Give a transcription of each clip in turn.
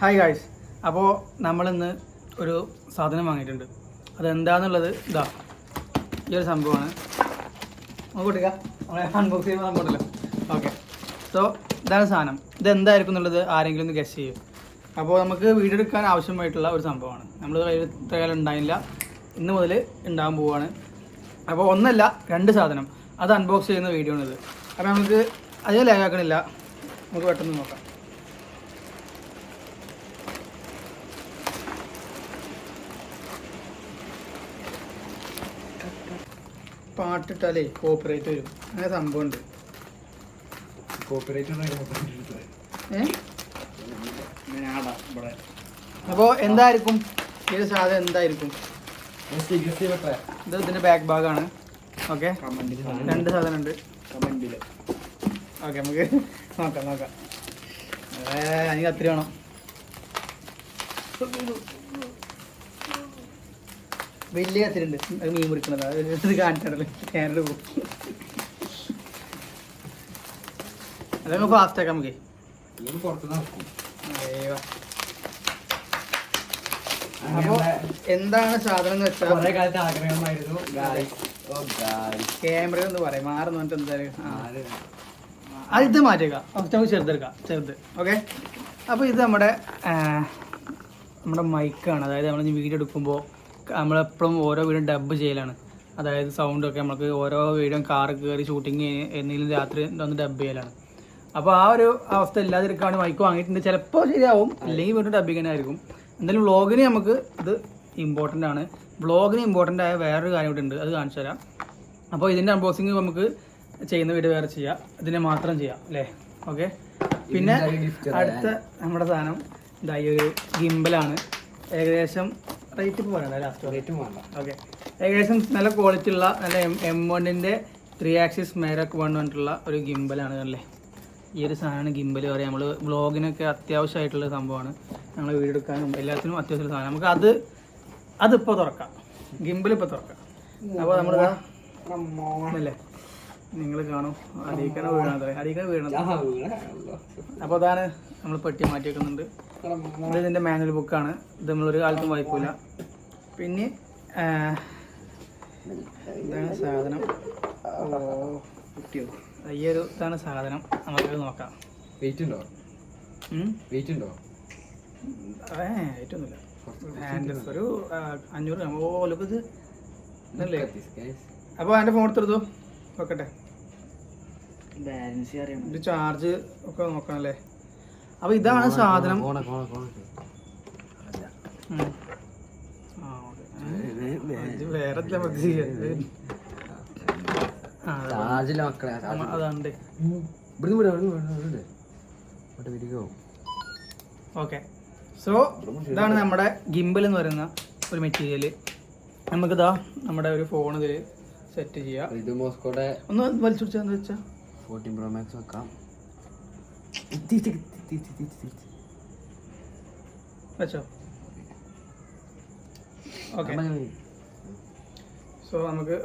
Hi guys അപ്പോൾ നമ്മളിന്ന് ഒരു സാധനം വാങ്ങിയിട്ടുണ്ട്. അതെന്താന്നുള്ളത് ഇതാ ഈ ഒരു സംഭവമാണ്. നോക്കൂട്ടിക്ക നമ്മളെ അൺബോക്സ് ചെയ്യുമ്പോൾ സംഭവം ഉണ്ടല്ലോ. ഓക്കെ സോ ഇതാണ് സാധനം. ഇതെന്തായിരിക്കും എന്നുള്ളത് ആരെങ്കിലും ഒന്ന് ഗസ് ചെയ്യും. അപ്പോൾ നമുക്ക് വീഡിയോ എടുക്കാൻ ആവശ്യമായിട്ടുള്ള ഒരു സംഭവമാണ്. നമ്മൾ കയ്യിൽ കാലം ഉണ്ടായില്ല. ഇന്ന് മുതൽ ഉണ്ടാകാൻ പോവുകയാണ് അപ്പോൾ ഒന്നല്ല രണ്ട് സാധനം. അത് അൺബോക്സ് ചെയ്യുന്ന വീഡിയോ ആണിത്. അപ്പോൾ നമുക്ക് അധികം ലാഗാക്കണില്ല നമുക്ക് പെട്ടെന്ന് നോക്കാം. പാട്ടിട്ടാലേ കോപ്പറേറ്റ് വരും. അങ്ങനെ സംഭവമുണ്ട്. അപ്പോൾ എന്തായിരിക്കും? ഈ ഒരു സാധനം എന്തായിരിക്കും? ഇത് ഇതിന്റെ ബാക്ക് ഭാഗമാണ് ഓക്കെ രണ്ട് സാധനം ഉണ്ട് ഓക്കെ നമുക്ക് നോക്കാം നോക്കാം. അതിന് എനിക്ക് അത്തിരി വേണം. വലിയ കത്തിരിണ്ട് അത് മീൻ മുറിക്കണത്. അത് ഇത് കാണിച്ചാണല്ലോ. കാനഡ പോകും അത് നമുക്ക്. ഫാസ്റ്റ് ആക്കാം നമുക്ക് അയ്യോ. എന്താണ് സാധനം എന്ന് വെച്ചാൽ ആഗ്രഹമായിരുന്നു. ക്യാമറ ഒന്ന് പറയാം. മാറുന്നു നിന്നിട്ട് എന്തായാലും ആ. അത് ഇത് മാറ്റുക നമുക്ക് ചെറുതെടുക്കാം ചെറുത്. ഓക്കെ അപ്പോൾ ഇത് നമ്മുടെ നമ്മുടെ മൈക്കാണ് അതായത് നമ്മൾ വീഡിയോ എടുക്കുമ്പോൾ നമ്മളെപ്പോഴും ഓരോ വീടും ഡബ് ചെയ്യലാണ്. അതായത് സൗണ്ടൊക്കെ നമുക്ക് ഓരോ വീടും കാർ കയറി ഷൂട്ടിങ് എന്തെങ്കിലും രാത്രി ഒന്ന് ഡബ് ചെയ്യലാണ്. അപ്പോൾ ആ ഒരു അവസ്ഥ ഇല്ലാതിരിക്കാണ് മൈക്ക് വാങ്ങിയിട്ടുണ്ട്. ചിലപ്പോൾ ശരിയാവും. അല്ലെങ്കിൽ വീണ്ടും ഡബ് ആയിരിക്കും. എന്തായാലും വ്ളോഗിന് നമുക്ക് ഇത് ഇമ്പോർട്ടന്റ് ആണ്. വ്ളോഗിന് ഇമ്പോർട്ടന്റ് ആയ വേറൊരു കാര്യം കൂടെ ഉണ്ട്. അത് കാണിച്ചു തരാം. അപ്പോൾ ഇതിന്റെ അൺബോക്സിങ് നമുക്ക് ചെയ്യുന്ന വീട് വേറെ ചെയ്യാം. ഇതിനെ മാത്രം ചെയ്യാം. അല്ലേ? ഓക്കെ പിന്നെ. അടുത്ത നമ്മുടെ സാധനം. ഇതായി ഒരു ഗിംബലാണ് ഏകദേശം റേറ്റ് ഇപ്പോൾ പറയണ്ട ലാസ്റ്റ് റേറ്റും വേണ്ട. ഓക്കെ ഏകദേശം നല്ല ക്വാളിറ്റി ഉള്ള നല്ല എം എം വണ്ണിന്റെ ത്രീ ആക്സിസ് മേരക്ക് വൺ പറഞ്ഞിട്ടുള്ള ഒരു ഗിംബലാണ് അല്ലേ ഈ ഒരു സാധനമാണ് ഗിംബൽ പറയാം. നമ്മൾ വ്ളോഗിനൊക്കെ അത്യാവശ്യമായിട്ടുള്ള സംഭവമാണ്. ഞങ്ങൾ വീടെടുക്കാനും എല്ലാത്തിനും അത്യാവശ്യമുള്ള സാധനം. നമുക്ക് അത് അതിപ്പോൾ തുറക്കാം. ഗിംബൽ ഇപ്പോൾ തുറക്കാം. അപ്പോൾ നമ്മൾ അല്ലേ? നിങ്ങൾ കാണും. അടിക്കണ വീഴണത് അടിക്കണ വീഴണത്. അപ്പോൾ അതാണ് നമ്മൾ പെട്ടി മാറ്റി വെക്കുന്നുണ്ട് ഇത് ഇതിന്റെ മാനുവൽ ബുക്കാണ് ഇത് നമ്മളൊരു കാലത്തും വായിക്കൂല. പിന്നെ ഇതാണ് സാധനം. കുട്ടിയോ? ഈ ഒരു ഇതാണ് സാധനം. നമുക്ക് നോക്കാം. വെയിറ്റ് ഉണ്ടോ? വെയിറ്റ് ഉണ്ടോ? ഏ ഏറ്റൊന്നുമില്ല ഹാൻഡ് ഒരു അഞ്ഞൂറ് ഗ്രാം. ഓ ലുക്ക് ഇത് അപ്പോൾ എന്റെ ഫോൺ എടുത്തെടുത്തു ബാലൻസ് അറിയണം ഇത് ചാർജ് ഒക്കെ നോക്കണം അല്ലേ അപ്പൊ ഇതാണ് സാധനം. വേറെ അതാണ്ട്. ഓക്കെ. സോ ഇതാണ് നമ്മുടെ ഗിംബൽ എന്ന് പറയുന്ന ഒരു മെറ്റീരിയൽ നമുക്കിതാ നമ്മുടെ ഒരു ഫോൺ ഇതിൽ സെറ്റ് ചെയ്യാം. ഇത് മോസ്കോടെ ഒന്ന് വലിച്ചു വെച്ചാ. ഫോർട്ടീൻ പ്രോ മാക്സ് വെക്കാം. വെച്ചോ. ഓക്കെ. സോ നമുക്ക്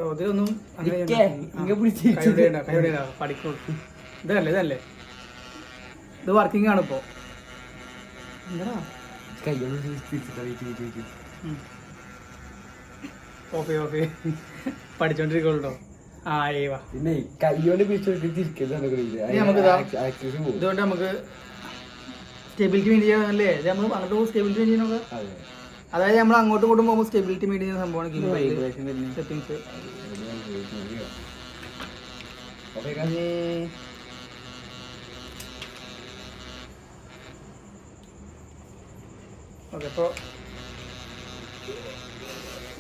ഇടാം, പഠിക്കൂ. ഇതല്ലേ ഇതല്ലേ? ഇത് വർക്കിംഗ് ആണ് ഇപ്പോ. എന്താ ഓക്കെ ഓക്കെ. പഠിച്ചോണ്ടിരിക്കുള്ളൂ ആ ഏവാ പിന്നെ കൈയോണ്ട് ഇതുകൊണ്ട് നമുക്ക് സ്റ്റെബിലിറ്റി മെയിന്റെയിൻ അല്ലേ നമ്മൾ അങ്ങോട്ട് പോകുമ്പോൾ സ്റ്റെബിലിറ്റി മെയിന്റെയിൻ ചെയ്യണമൊക്കെ അതായത് നമ്മൾ അങ്ങോട്ടും ഇങ്ങോട്ടും പോകുമ്പോൾ സ്റ്റെബിലിറ്റി മെയിന്റെയിൻ ചെയ്യുന്ന സംഭവമാണ് ഗിംബൽ സെറ്റിങ്സ് ഓക്കെ അപ്പോൾ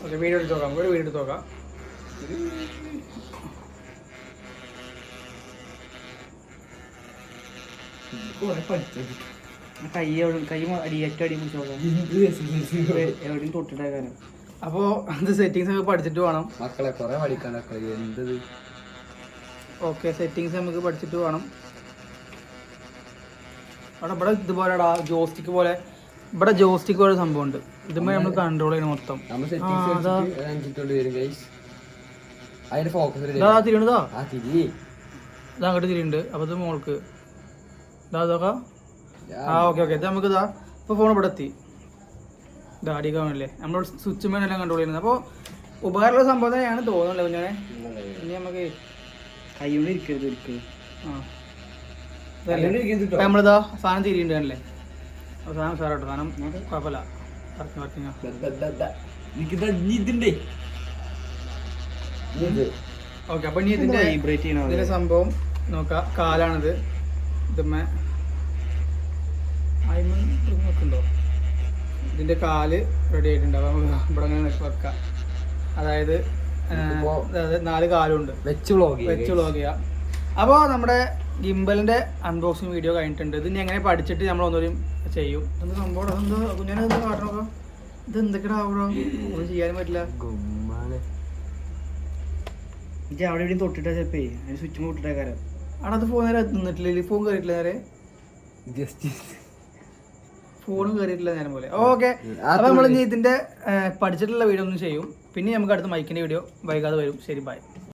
ഓക്കെ വീട് എടുത്ത് നോക്കാം ഒരു വീഡിയോ എടുത്ത് നോക്കാം. കൈ എവിടെ കൈ അടി ഏറ്റവും അടി പിടിച്ച് നോക്കാം. എവിടെയും തൊട്ടിട്ടേക്കാനും അപ്പോൾ അത് സെറ്റിങ്സ് ഒക്കെ പഠിച്ചിട്ട് വേണം. മക്കളെ കൊറേ പഠിക്കാൻ മക്കളെ എന്തത് ഓക്കെ സെറ്റിങ്സ് നമുക്ക് പഠിച്ചിട്ട് വേണം. അവിടെ ഇവിടെ ഇതുപോലെടാ ജോസ്റ്റിക്ക് പോലെ ഇവിടെ ജോസ്റ്റിക്ക് ഒരു സംഭവം ഉണ്ട് ഇതുമ്പോൾ നമ്മൾ കൺട്രോൾ ചെയ്യണം മൊത്തം. തിരിയണതാ അങ്ങോട്ട് തിരിയുണ്ട്. അപ്പൊ ഇത് മോൾക്ക്. ഇതാ ഇതൊക്കെ ആ ഓക്കെ നമുക്ക് ഇതാ. ഇപ്പൊ ഫോൺ ഇവിടെ എത്തി. ഡാഡി കാണല്ലേ? നമ്മൾ സ്വിച്ച് മേനെല്ലാം കൺട്രോൾ ചെയ്യുന്നത്. അപ്പോൾ ഉപകാരമുള്ള സംഭവം തന്നെയാണ് തോന്നുന്നില്ല കുഞ്ഞാനെ? ഇനി നമുക്ക് കൈ കൊണ്ട് ഇരിക്കരുത് ഒരിക്കലും ആ നമ്മളിതാ സാധനം തിരിയുണ്ടല്ലേ സാധനം സാറോട്ട് സാധനം കുഴപ്പമില്ല. വർക്കിംഗ് വർക്കിംഗ് എനിക്കിത് ഇതുണ്ടേ ഓക്കെ അപ്പൊ നീ ഇതിന്റെ വൈബ്രേറ്റ് ചെയ്യണം? ഇതിന്റെ സംഭവം നോക്കാം. കാലാണിത്. ഇതുമ്മേ. അയിമൺ നോക്കുന്നുണ്ടോ ഇതിന്റെ കാൽ റെഡി ആയിട്ടുണ്ട്. അപ്പൊ ഇവിടെ അങ്ങനെ വെക്കാം അതായത് അതായത് നാല് കാലുണ്ട് വെച്ച് വ്ളോഗ് വെച്ച് വ്ളോഗ് ചെയ്യാം. അപ്പോൾ നമ്മുടെ ഗിംബലിന്റെ അൺബോക്സിങ് വീഡിയോ കഴിഞ്ഞിട്ടുണ്ട്. ഇത് എങ്ങനെ പഠിച്ചിട്ട് നമ്മൾ ഒന്നുകൂടി ചെയ്യും. എന്ത് സംഭവം എന്താ കുഞ്ഞാനെ എന്താ കാട്ടണോ ഇത് എന്തൊക്കെയാ ആവണോ ഒന്നും ചെയ്യാനും പറ്റില്ല. ഗുമ്മാനെ എനിക്ക് അവിടെ എവിടെയും തൊട്ടിട്ടാ ചെപ്പേ അതിന് സ്വിച്ച് തൊട്ടിട്ടാ കാരം അവിടെ അത് ഫോൺ നേരെ നിന്നിട്ടില്ല. ഫോൺ കയറിയിട്ടില്ല നേരെ. ജസ്റ്റ് ഫോണും കയറിയിട്ടില്ല നേരം പോലെ. ഓക്കെ അപ്പൊ നമ്മൾ. ഇതിന്റെ പഠിച്ചിട്ടുള്ള വീഡിയോ ഒന്നും ചെയ്യും. പിന്നെ നമുക്ക് അടുത്ത മൈക്കിന്റെ വീഡിയോ വൈകാതെ വരും. ശരി ബൈ